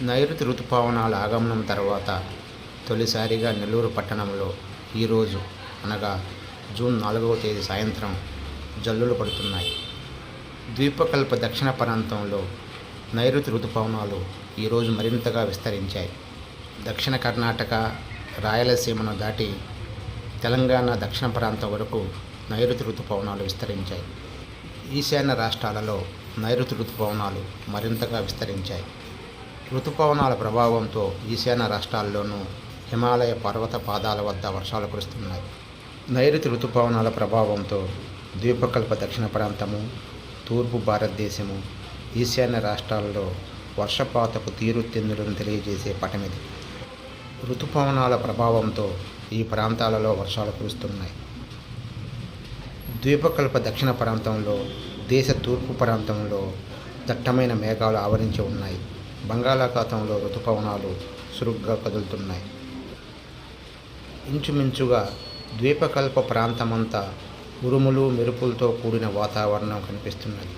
నైరుతి ఋతుపవనాల ఆగమనం తర్వాత తొలిసారిగా నెల్లూరు పట్టణంలో ఈరోజు అనగా జూన్ నాలుగవ తేదీ సాయంత్రం జల్లులు పడుతున్నాయి. ద్వీపకల్ప దక్షిణ ప్రాంతంలో నైరుతి ఋతుపవనాలు ఈరోజు మరింతగా విస్తరించాయి. దక్షిణ కర్ణాటక రాయలసీమను దాటి తెలంగాణ దక్షిణ ప్రాంతం వరకు నైరుతి ఋతుపవనాలు విస్తరించాయి. ఈశాన్య రాష్ట్రాలలో నైరుతి ఋతుపవనాలు మరింతగా విస్తరించాయి. ఋతుపవనాల ప్రభావంతో ఈశాన్య రాష్ట్రాల్లోనూ హిమాలయ పర్వత పాదాల వద్ద వర్షాలు కురుస్తున్నాయి. నైరుతి ఋతుపవనాల ప్రభావంతో ద్వీపకల్ప దక్షిణ ప్రాంతము తూర్పు భారతదేశము ఈశాన్య రాష్ట్రాల్లో వర్షపాతపు తీరుతెన్నులను తెలియజేసే పటమిది ఋతుపవనాల ప్రభావంతో ఈ ప్రాంతాలలో వర్షాలు కురుస్తున్నాయి. ద్వీపకల్ప దక్షిణ ప్రాంతంలో దేశ తూర్పు ప్రాంతంలో దట్టమైన మేఘాలు ఆవరించి ఉన్నాయి. బంగాళాఖాతంలో ఋతుపవనాలు చురుగ్గా కదులుతున్నాయి. ఇంచుమించుగా ద్వీపకల్ప ప్రాంతమంతా ఉరుములు మెరుపులతో కూడిన వాతావరణం కనిపిస్తున్నది.